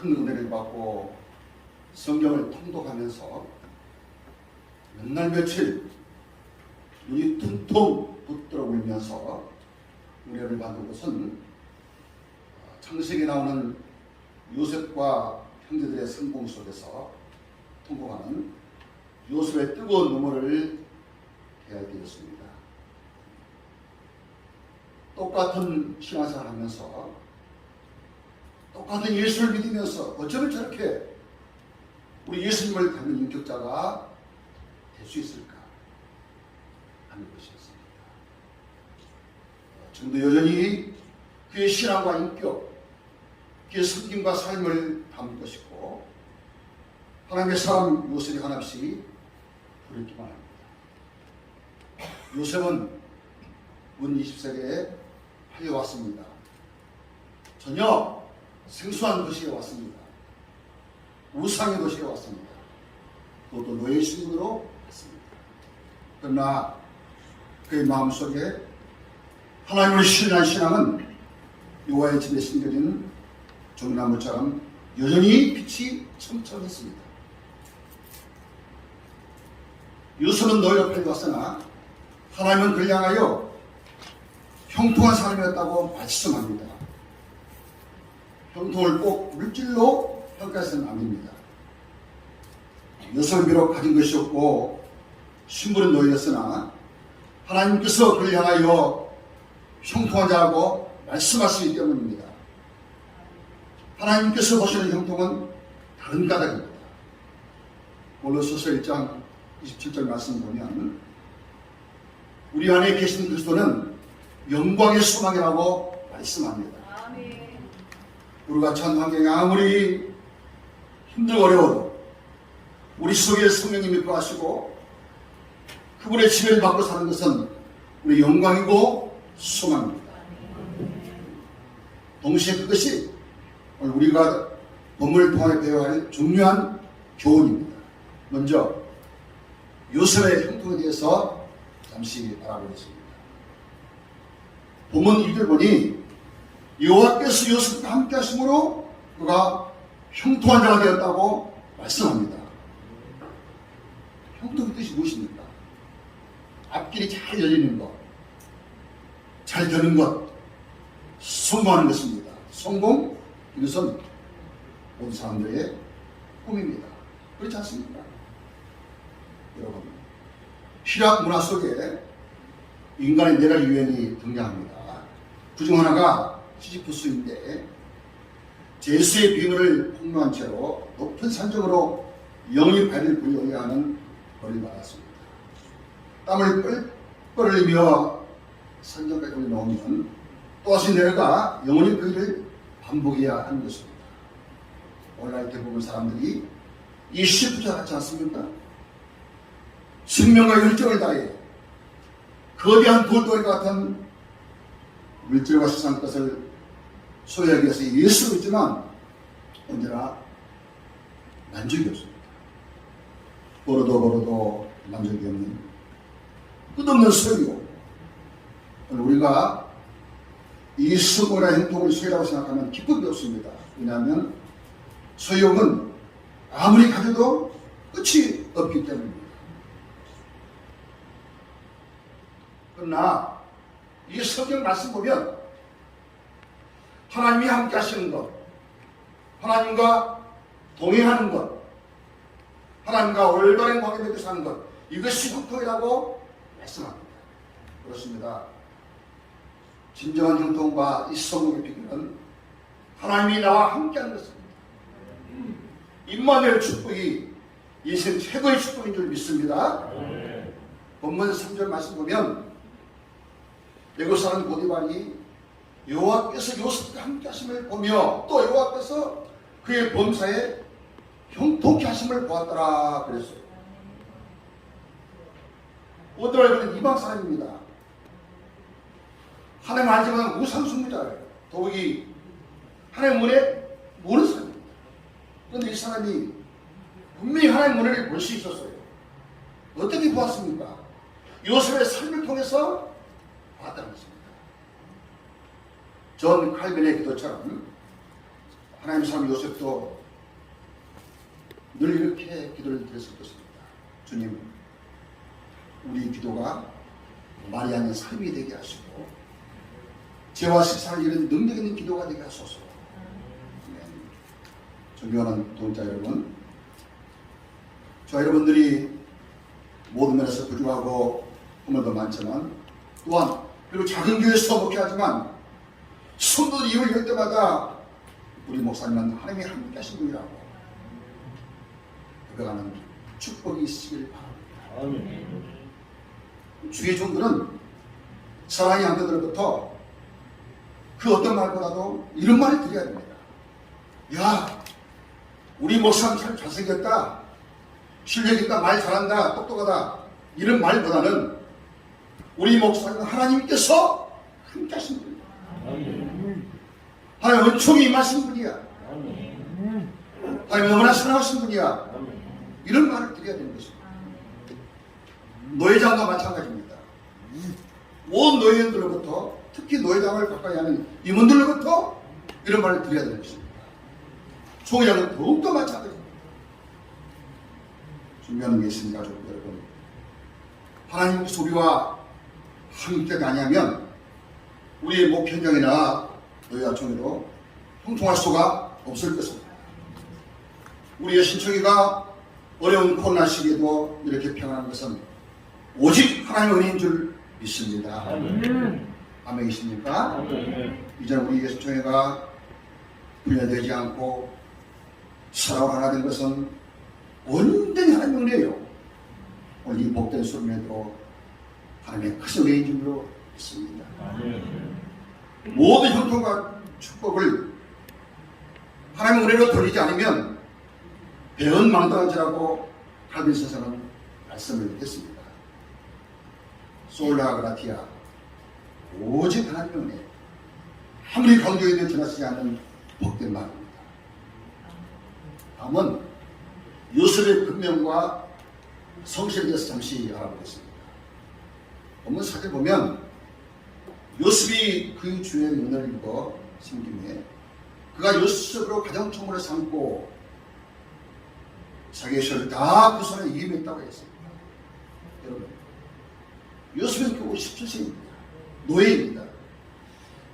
큰 은혜를 받고 성경을 통독하면서 몇날 며칠 눈이 퉁퉁 붙들어 울면서 은혜를 받은 것은 창세기에 나오는 요셉과 형제들의 성공 속에서 통곡하는 요셉의 뜨거운 눈물을 해야 되었습니다. 똑같은 신앙생활 하면서 똑같은 예수를 믿으면서 어쩌면 저렇게 우리 예수님을 닮은 인격자가 될 수 있을까 하는 것이었습니다. 지금도 여전히 그의 신앙과 인격, 그의 성김과 삶을 담을 것이고 하나님의 사람 요셉이 하나씩 부르기만 합니다. 요셉은 문 20세기에 달려왔습니다. 전혀 생소한 도시에 왔습니다. 우상의 도시에 왔습니다. 그것도 노예 신분으로 왔습니다. 그러나 그의 마음속에 하나님을 신뢰한 신앙은 요하의 집에 심겨진 종나무처럼 여전히 빛이 첨첨했습니다. 요셉은 너희를 팔렸으나 하나님은 그를 향하여 형통한 사람이었다고 말씀합니다. 형통을 꼭 물질로 평가해서는 안 됩니다. 요셉은 비록 가진 것이 없고 신분은 너희였으나 하나님께서 그를 향하여 형통한 자라고 말씀하시기 때문입니다. 하나님께서 보시는 형통은 다른 까닭입니다. 골로새서 1장 27절 말씀 보면 우리 안에 계신 그리스도는 영광의 소망이라고 말씀합니다. 우리가 처한 환경이 아무리 힘들고 어려워도 우리 속에 성령님이 거하시고 그분의 지배를 받고 사는 것은 우리 영광이고 소망입니다. 동시에 그것이 우리가 본문을 통해 배워야 할 중요한 교훈입니다. 먼저 요셉의 형통에 대해서 잠시 알아보겠습니다. 본문 1절 보니 여호와께서 요셉과 함께 하심으로 그가 형통한 자가 되었다고 말씀합니다. 형통의 뜻이 무엇입니까? 앞길이 잘 열리는 것, 잘 되는 것, 성공하는 것입니다. 성공, 이것은 모든 사람들의 꿈입니다. 그렇지 않습니까? 여러분, 희락 문화 속에 인간의 내각 유행이 등장합니다. 그중 하나가 시지프스인데 제수의 비밀을 폭로한 채로 높은 산정으로 영이 발을 불려야 하는 벌을 받았습니다. 땀을 뻘뻘 흘리며 산정까지 올려놓으면 또다시 내려가 영원히 그 일을 반복해야 하는 것입니다. 오늘날 대부분 사람들이 이 시프트 같지 않습니까? 생명과 열정을 다해 거대한 돌덩이 같은 물질과 세상 것을 소유하기 위해서 예수를 있지만 언제나 만족이 없습니다. 벌어도 벌어도 만족이 없는 끝없는 소유. 오늘 우리가 이 수고나 행동을 소유라고 생각하면 기쁨이 없습니다. 왜냐하면 소유는 아무리 가져도 끝이 없기 때문입니다. 그러나 이 성경 말씀 보면 하나님이 함께 하시는 것, 하나님과 동행하는 것, 하나님과 올바른 관계 맺고 사는 것, 이것이 형통이라고 말씀합니다. 그렇습니다. 진정한 형통과 이 성공의 비결은 하나님이 나와 함께하는 것입니다. 임마누엘 축복이 인생 최고의 축복인 줄 믿습니다. 본문 3절 말씀 보면 사람 보디발이 여호와께서 요셉과 함께 하심을 보며 또 여호와께서 그의 범사에 형통케 하심을 보았더라 그랬어요. 보디발은 이방 사람입니다. 하나님 알지만 우상 숭배자예요. 더욱이 하나님 은혜 모르는 사람입니다. 그런데 이 사람이 분명히 하나님 은혜를 볼수 있었어요. 어떻게 보았습니까? 요셉의 삶을 통해서 봤다는 것입니다. 존 칼빈의 기도처럼 하나님 사람 요셉도 늘 이렇게 기도를 드렸을 것입니다. 주님, 우리 기도가 아닌 삶이 되게 하시고 죄와 식사를 이런 능력 있는 기도가 되게 하소서. 아멘. 존경하는 동자 여러분, 저 여러분들이 모든 면에서 부족하고 꿈도 많지만 또한 그리고 작은 교회에서 목회하지만 성도들 이을 열 때마다 우리 목사님은 하나님이 함께 하신 분이라고 그가는 축복이 있으길 바랍니다. 주의 종들은 사랑의 양들로부터 그 어떤 말보다도 이런 말을 드려야 됩니다. 야, 우리 목사님 참 잘생겼다. 실력 있다, 말 잘한다, 똑똑하다. 이런 말보다는 우리 목사님은 하나님께서 함께 하신 분이야. 하나님 은총이 임하신 분이야. 하나님 너무나 사랑하신 분이야. 이런 말을 드려야 되는 것입니다. 노예장과 마찬가지입니다. 온 노예인들로부터 특히 노예장을 가까이 하는 임원들로부터 이런 말을 드려야 되는 것입니다. 총회장은 더욱더 마찬가지입니다. 중요한 게 있습니다, 가족 여러분. 하나님께서 우리와 함께 가냐면 우리의 목회 현장이나 노예와 총회로 형통할 수가 없을 것입니다. 우리의 신청이가 어려운 코로나 시기에도 이렇게 평안한 것은 오직 하나님의 은혜인 줄 믿습니다. 아멘 이십니까? 이제 우리 예수총회가 분열되지 않고 살아올 하나 된 것은 온전히 하나님의 은혜예요. 오늘 이 복된 수련회도 하나님의 크신 은혜인 줄로 믿습니다. 모든 형통과 축복을 하나님의 은혜로 돌리지 않으면 배은 망당하지라고 칼빈서서는 말씀을 했습니다. 솔라 그라티아 오직 하나님의 은혜 아무리 강조해도 지나치지 않는 복된 말입니다. 다음은 요셉의 근면과 성실에 대해서 잠시 알아보겠습니다. 본문 사절 보면 요셉이 그 주의 면을 입어 생김에 그가 요셉으로 가장 총으로 삼고 자기의 시를 다그 손에 이임했다고 했습니다. 여러분, 요셉은 겨우 17세입니다. 노예입니다.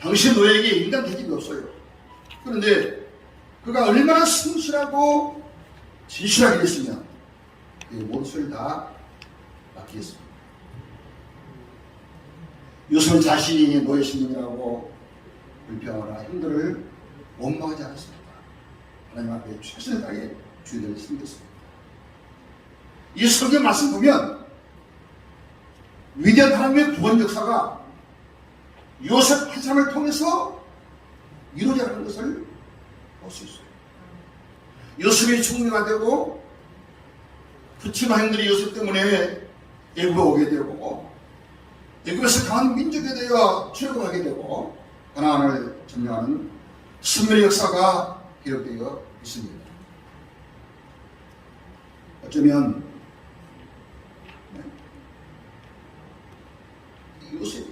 당시 노예에게 인간 대집이 없어요. 그런데 그가 얼마나 성실하고 진실하게 했으면 그의 모든 소리를 다 맡기겠습니다. 요셉은 자신이 노예 신분이라고 불평하거나 힘들을 원망하지 않았습니다. 하나님 앞에 최선을 다해 주의를 섬겼습니다. 이 성경 말씀 보면 위대한 하나님의 구원 역사가 요셉 한 사람을 통해서 이루어지는 것을 볼 수 있어요. 요셉이 총리가 되고 부친 아행들이 요셉 때문에 애굽에 오게 되고 애굽에서 강한 민족이 되어 출국하게 되고 가나안을 점령하는 신멸의 역사가 기록되어 있습니다. 어쩌면 네, 요셉이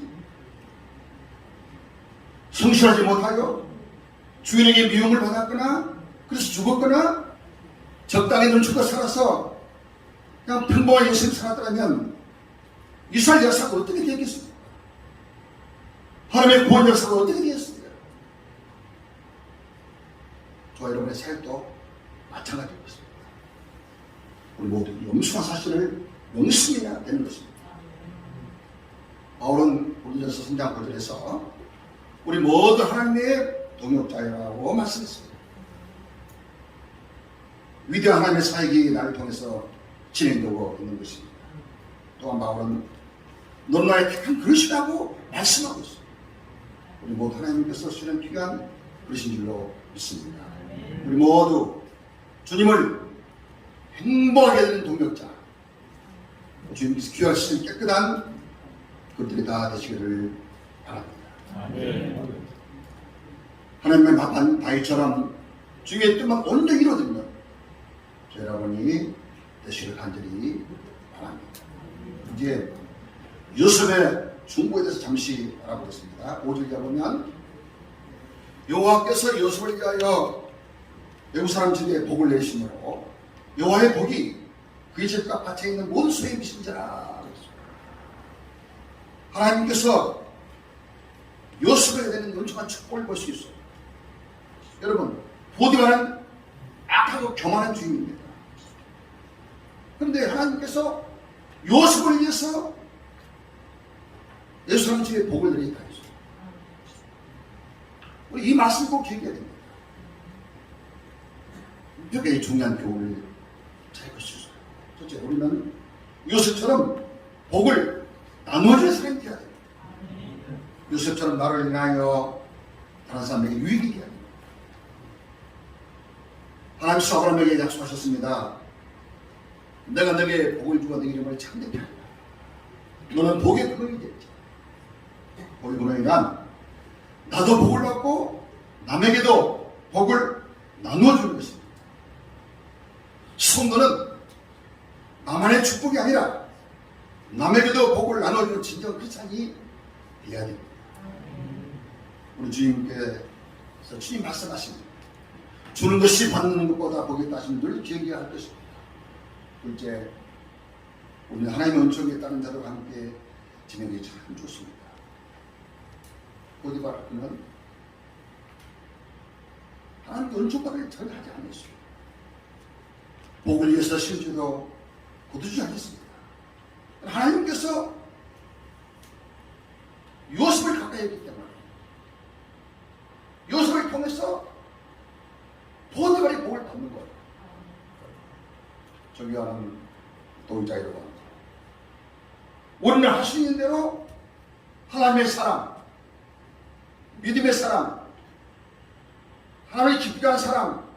성실하지 못하여 주인에게 미움을 받았거나 그래서 죽었거나 적당히 눈치고 살아서 그냥 평범한 인생 살았더라면 이스라엘 역사가 어떻게 되겠습니까? 하나님의 구원 역사가 어떻게 되겠습니까? 저 여러분의 삶도 마찬가지입니다. 우리 모두 영수한 사실을 명심해야 되는 것입니다. 바울은 고린도서 성장 고절에서 우리 모두 하나님의 동역자라고 말씀했습니다. 위대한 하나님의 사역이 나를 통해서 진행되고 있는 것입니다. 또한 바울은 넌 나의 택한 그릇이라고 말씀하고 있습니다. 우리 모두 하나님께서 쓰는 귀한 그릇인 줄로 믿습니다. 우리 모두 주님을 행복하게 되는 동역자 주님께서 귀하신 깨끗한 그들이 다 되시기를 바랍니다. 하나님의 밥한 다이처럼 주의 뜻만 온전히 이루어지면 여러분이 되시길 간절히 바랍니다. 이제 요셉의 중보에 대해서 잠시 알아보겠습니다. 5절에 보면 여호와께서 요셉을 위하여 외국 사람들에게 복을 내심으로 여호와의 복이 그의 집과 밭에 있는 모든 소에 미신자라 하나님께서 요셉에 대한 엄청난 축복을 볼 수 있어요. 여러분 보디가는 악하고 교만한 주인입니다. 그런데 하나님께서 요셉을 위해서 예수님 집에 복을 했어요. 우리 이 말씀 꼭 기억해야 됩니다. 이렇게 중요한 교훈을 잘 것이죠. 첫째, 우리는 요셉처럼 복을 나누어줄 사람이 되어야 됩니다. 요셉처럼 나를 인하여 다른 사람에게 유익이 되어야 됩니다. 하나님께서 아브라함에게 약속하셨습니다. 내가 너에게 복을 주고 네 이름을 참되게 하리라. 너는 복의 근원이 되지. 근원이란 나도 복을 받고 남에게도 복을 나누어 주는 것입니다. 성도는 나만의 축복이 아니라 남에게도 복을 나눠주는 진정 크리스찬이 되어야 됩니다. 우리 주님께서 주님 말씀하십니다. 주는 것이 받는 것보다 복이 따신 늘 기억해야 할 것입니다. 둘째, 우리는 하나님의 은총에 따른 자들과 함께 지내기 참 좋습니다. 그는 하나님의 은총받을 전혀 하지 않았어요. 복을 위해서 심지도 거두지 않겠습니다. 하나님께서 요셉을 가까이 했기 때문에 요셉을 통해서 보디발이 복을 받는 거예요. 존경하는 동자 여러분. 우리는 할 수 있는 대로 하나님의 사랑, 믿음의 사랑, 하나님의 기쁘한 사랑,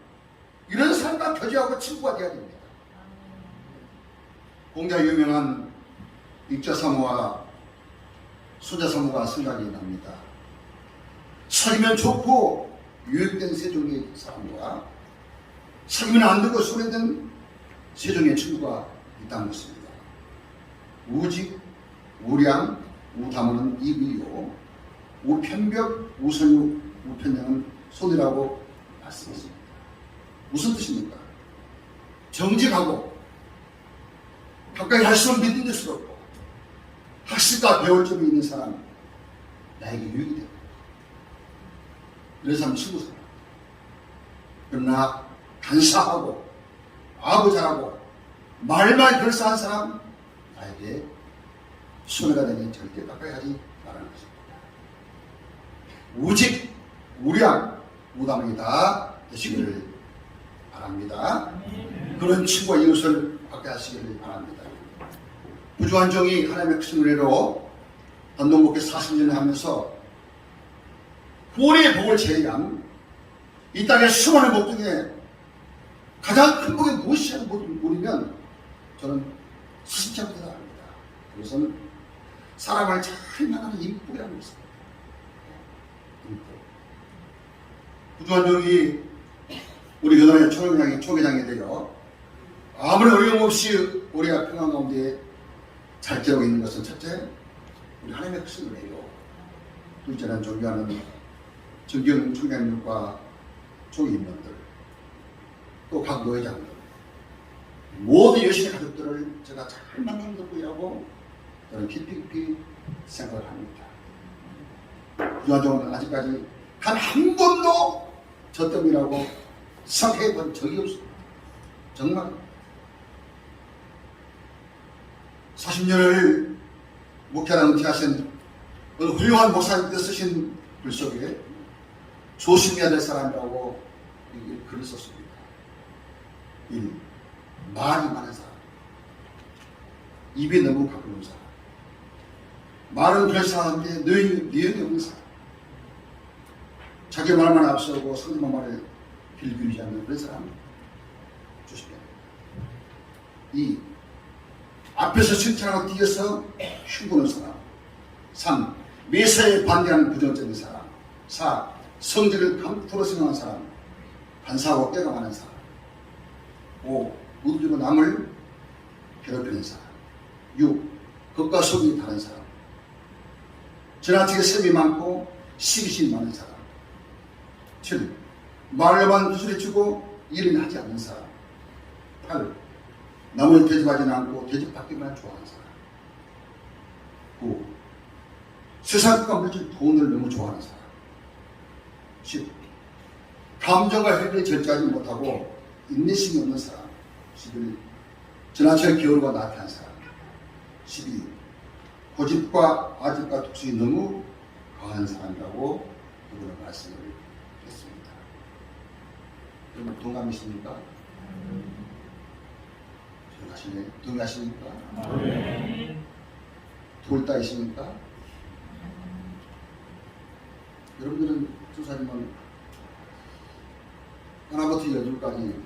이런 사람과 교제하고 친구가 되어야 됩니다. 공자 유명한 익자사모와 수자사모가 생각이 납니다. 사귀면 좋고 유익된 세종의 사람과 사귀면 안 되고 손해된 세종의 친구가 있다는 것입니다. 우직, 우량, 우담은 이비요, 우편벽, 우선유, 우편량은 손이라고 말씀했습니다. 무슨 뜻입니까? 정직하고 가까이 할수록 믿는 데스럽고 학습과 배울 점이 있는 사람 나에게 유익이 됩니다. 이런 사람 친구 사람. 그러나 간사하고 아부자라고 말만 결사한 사람 나에게 손해가 되니 절대 가까이 하지 말라는 것입니다. 우직, 우량, 무담이 다 되시기를 바랍니다. 그런 친구와 이웃을 갖게 하시기를 바랍니다. 부주한 종이 하나님의 큰 은혜로 단독목회 40년을 하면서 구원의 복을 제외한 이 땅의 수많은 복 중에 가장 큰 복이 무엇이냐고 물으면 저는 스승자부터 합니다. 그것은 사람을 잘 만나는 인복이라는 것입니다. 인복. 종이 우리 교단의 초회장이, 되어 아무런 어려움 없이 우리가 평안 가운데 잘 지내고 있는 것은 첫째, 우리 하나님의 크심을 해요. 둘째는 존경하는 정경 총장님과 총임원들, 또 각 노회장들, 모든 여신의 가족들을 제가 잘 만나는 덕분이라고 저는 깊이 깊이 생각을 합니다. 유아종은 아직까지 단 한 번도 저 때문이라고 생각해 본 적이 없습니다. 정말 40년을 목회하는 은퇴하신 어느 훌륭한 목사님께 쓰신 글 속에 조심해야 될 사람이라고 이 글을 썼습니다. 1. 말이 많은 사람. 입이 너무 가까운 사람. 말은 결사하는데 뇌, 뇌이 없는 사람. 자기 말만 앞서고 상대방 말을 빌빌이지 않는 그런 사람 조심해야. 2. 앞에서 칭찬하고 뒤에서 흉보는 사람. 3. 매사에 반대하는 부정적인 사람. 4. 성질을 강프로 생각하는 사람. 반사하고 때가 많은 사람. 5. 우주로 남을 괴롭히는 사람. 6. 겉과 속이 다른 사람. 지나치게 셈이 많고 시기심이 많은 사람. 7. 말로만 구슬해주고 일은 하지 않는 사람. 8. 남을 대접하지 않고 대접받기만 좋아하는 사람. 9. 세상과 물질 돈을 너무 좋아하는 사람. 10. 감정과 혈액을 절제하지 못하고 인내심이 없는 사람. 11. 지나칠 게으르고 나태한 사람. 12. 고집과 아집과 독성이 너무 강한 사람이라고 그분은 말씀을. 여러분 동감이십니까? 동감하시네. 동감하십니까? 돌다이십니까? 여러분들은 조사님은 하나부터 열둘까지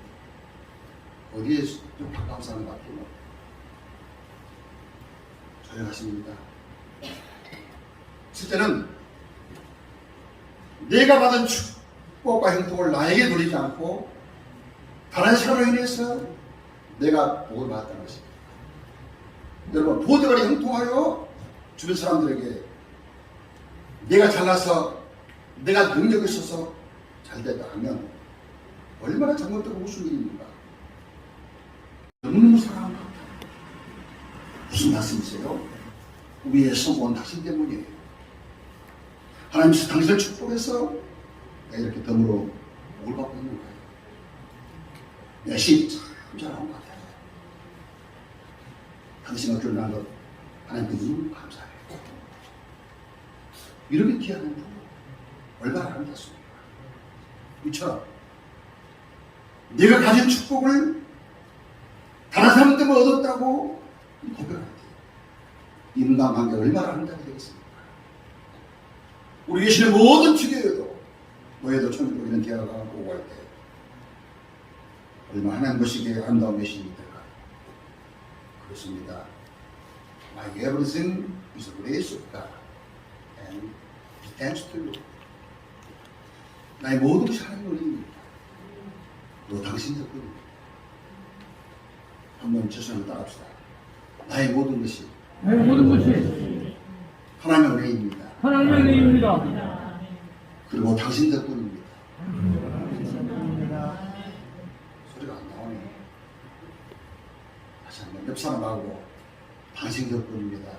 어디에 좀 가까운 사람 같아요? 조용하십니다. 첫째는 내가 받은 축 복과 행복을 나에게 돌리지 않고 다른 사람으로 인해서 내가 복을 받았다는 것입니다. 여러분 보드가리 형통하여 주변 사람들에게 내가 잘나서 내가 능력이 있어서 잘 됐다 하면 얼마나 잘못되고 무슨 일입니까? 너무너무 같아요. 무슨 말씀이세요? 위에 성공한 당신 때문이에요. 하나님께서 당신을 축복해서 내가 이렇게 덤으로 뭘 받고 있는 거예요. 내심 참 잘한 것 같아요. 당신 어깨를 낳은 것 하나님께 너무 감사해요. 이렇게 귀한 부부 얼마나 아름답습니까? 이처럼 네가 가진 축복을 다른 사람 때문에 얻었다고 때 인간관계 얼마나 아름답게 되겠습니까? 우리 계시는 모든 주교에도 노예도 천국 이런 대화가 오고 할 때 얼마나 하나님 보시기에 아름다운 메시지입니까? 그렇습니다. My everything is the grace of God and He thanks to you. 나의 모든 것이 하나님 은혜입니다. 너 당신 덕분입니다. 한번 최선을 따라합시다. 나의 모든 것이 내 모든 것이 하나님의 은혜입니다. 하나님의 은혜입니다. 그리고 당신 덕분입니다. 소리가 안 나오네. 다시 한번 옆 사람하고 당신 덕분입니다.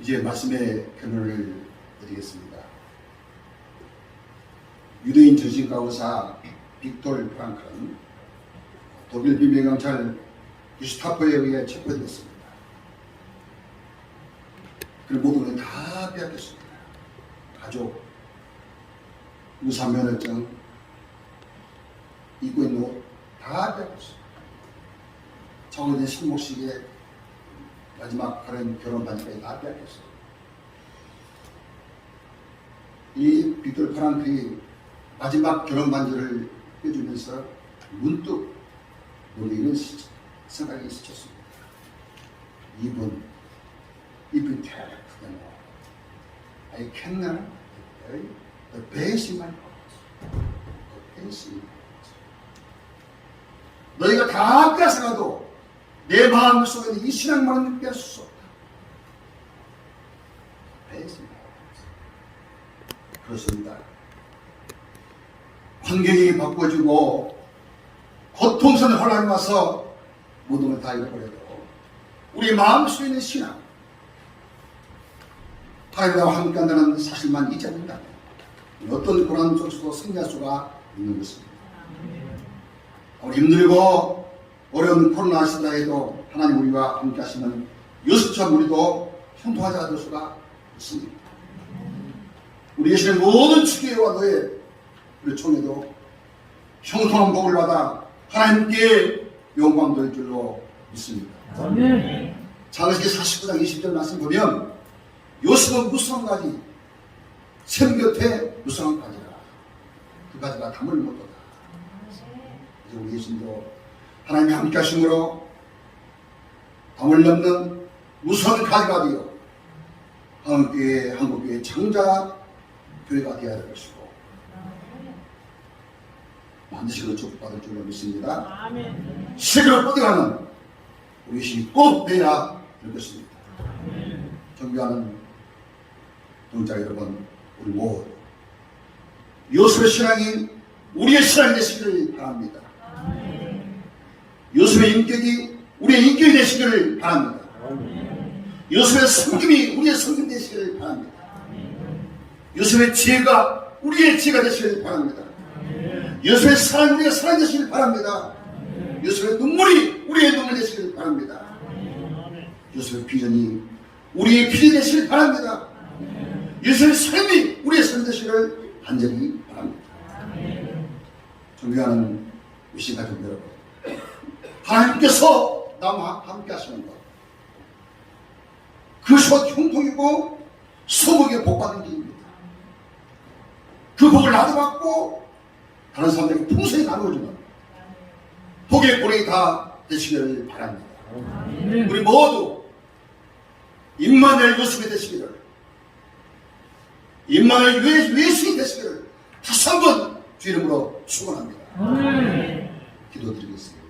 이제 말씀의 결론을 드리겠습니다. 유대인 정신과의사 빅톨 프랑클은 독일 비밀경찰 기스타포에 의해 체포됐습니다. 그 모든 걸 다 빼앗겼습니다. 가족, 유사면허증, 입고 있는 옷다 빼앗겼습니다. 정해진 신목식에 마지막 그런 결혼 반지까지 다 빼앗겼어요. 이 빅돌 프랑클이 마지막 결혼 반지를 빼주면서 문득 우리는 생각이 스쳤습니다. 이분, 이분 대단하구나. I cannot bury the base in my heart. The base in my heart. 너희가 다 뺏어가도 내 마음 속에 이 신앙만은 뺏을 수 없다. base in my heart. 그렇습니다. 환경이 바꿔지고 고통스러운 혼란이 와서 모든 걸다 잃어버려도 우리 마음속에 있는 신앙 하나님과 함께 한다는 사실만 잊지 않는다면 어떤 고난 속에서도 승리할 수가 있는 것입니다. 우리 힘들고 어려운 코로나 시대에도 하나님 우리와 함께 하시면 여수처 우리도 형통하자가 될 수가 있습니다. 우리 계시는 모든 주교회와 너의 우리 총회도 형통한 복을 받아 하나님께 영광 돌 줄로 믿습니다. 아멘. 장세기 49장 20절 말씀 보면 요셉은 무성한 가지 샘 곁에 무성한 가지라 그 가지가 담을 못하다 이제 우리 예수님도 하나님이 함께 하심으로 담을 넘는 무성한 가지가 되어 한국교회 한국교회 창자 교회가 되어야 될 것이고 반드시 그 축복받을 줄로 믿습니다. 세계로 뻗어가는 우리 예수님이 꼭 돼야 될 것입니다. 존경하는 동자 여러분, 우리 모두 요셉의 신앙이 우리의 신앙이 되시기를 바랍니다. 요셉의 인격이 우리의 인격이 되시기를 바랍니다. 요셉의 성김이 우리의 성김 되시기를 바랍니다. 요셉의 지혜가 우리의 지혜가 되시기를 바랍니다. 요셉의 사랑 우리의 사랑 되시기를 바랍니다. 요셉의 눈물이 우리의 눈물 되시기를 바랍니다. 요셉의 비전이 우리의 비전이 되시기를 바랍니다. 요셉의 삶이 우리의 삶 되시기를 간절히 바랍니다. 존경하는 우리 가족 여러분, 하나님께서 나와 함께 하시는 것, 그것이 형통이고 소복의 복 받는 길입니다. 그 복을 나도 받고 다른 사람들에게 풍성히 나누어주는 복의 보력이 다 되시기를 바랍니다. 우리 모두 임마누엘 요셉이 되시기를 임마누엘 예- 예수이 되시기를 다시 한번 주 이름으로 축원합니다. 기도드리겠습니다.